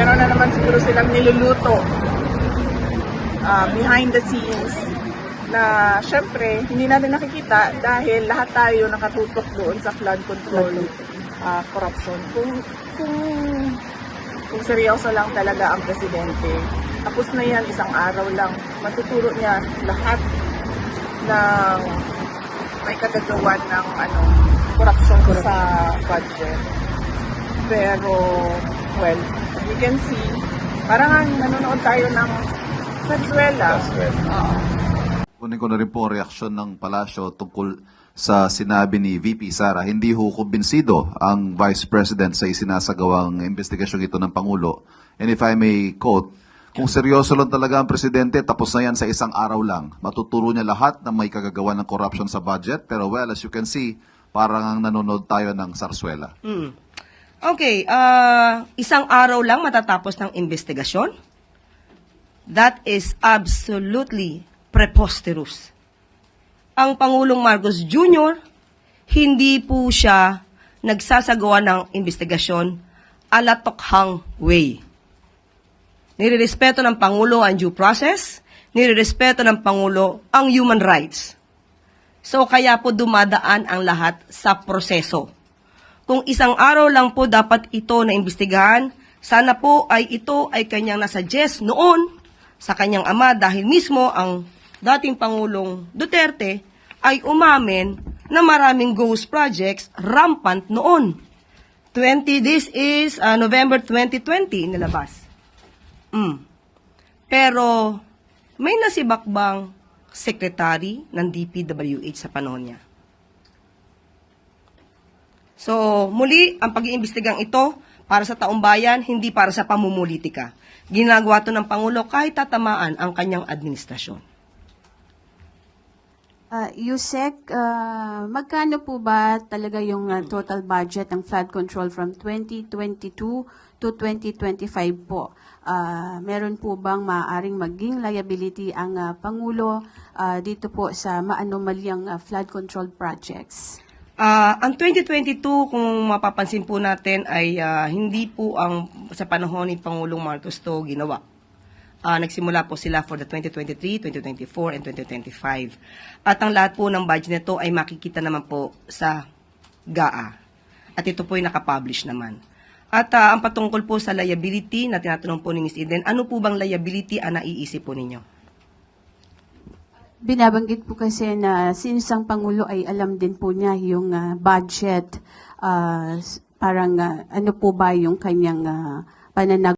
meron na naman siguro silang niluluto ah, behind the scenes na syempre hindi natin nakikita dahil lahat tayo nakatutok doon sa flood control ah, corruption. Kung, kung, kung seryoso lang talaga ang presidente, tapos na yan isang araw lang, matuturo niya lahat ng may kagagawan ng ano, corruption sa budget. Pero, well, you can see, parang ang nanonood tayo ng Venezuela. Oo. Kunin ko na rin po ang reaksyon ng palasyo tungkol sa sinabi ni VP Sara. Hindi ho kumbinsido ang Vice President sa isinasagawang investigasyon ito ng Pangulo. And if I may quote, kung seryoso lang talaga ang Presidente, tapos na yan sa isang araw lang. Matuturo niya lahat na may kagagawa ng corruption sa budget. Pero well, as you can see, parang ang nanonood tayo ng sarsuela. Hmm. Okay, ah, isang araw lang matatapos ng investigasyon? That is absolutely preposterous. Ang Pangulong Marcos Jr., hindi po siya nagsasagawa ng investigasyon alatokhang way. Nirerespeto ng Pangulo ang due process, nirerespeto ng Pangulo ang human rights. So kaya po dumadaan ang lahat sa proseso. Kung isang araw lang po dapat ito na imbestigahan, sana po ay ito ay kanyang nasuggest noon sa kanyang ama dahil mismo ang dating Pangulong Duterte ay umamin na maraming ghost projects rampant noon. 20, this is uh, November 2020 nilabas. Mm. Pero may nasibak bang secretary ng DPWH sa panahon niya? So, muli, ang pag-iimbestigang ito para sa taong bayan, hindi para sa pamumulitika. Ginagawa to ng Pangulo kahit tatamaan ang kanyang administrasyon. Uh, Yusek, ah, magkano po ba talaga yung ah, total budget ng flood control from 2022 to 2025 po? Ah, meron po bang maaaring maging liability ang ah, Pangulo ah, dito po sa maanomalyang ah, flood control projects? Ah, ang 2022, kung mapapansin po natin, ay ah, hindi po ang sa panahon ni Pangulong Marcos to ginawa. Ah, nagsimula po sila for the 2023, 2024, and 2025. At ang lahat po ng budget nito ay makikita naman po sa GAA. At ito po ay nakapublish naman. At ah, ang patungkol po sa liability na tinatanong po ni Ms. Eden, ano po bang liability ang naiisip po ninyo? Binabanggit po kasi na since ang Pangulo ay alam din po niya yung ah, budget, s- parang ah, ano po ba yung kanyang ah, pananag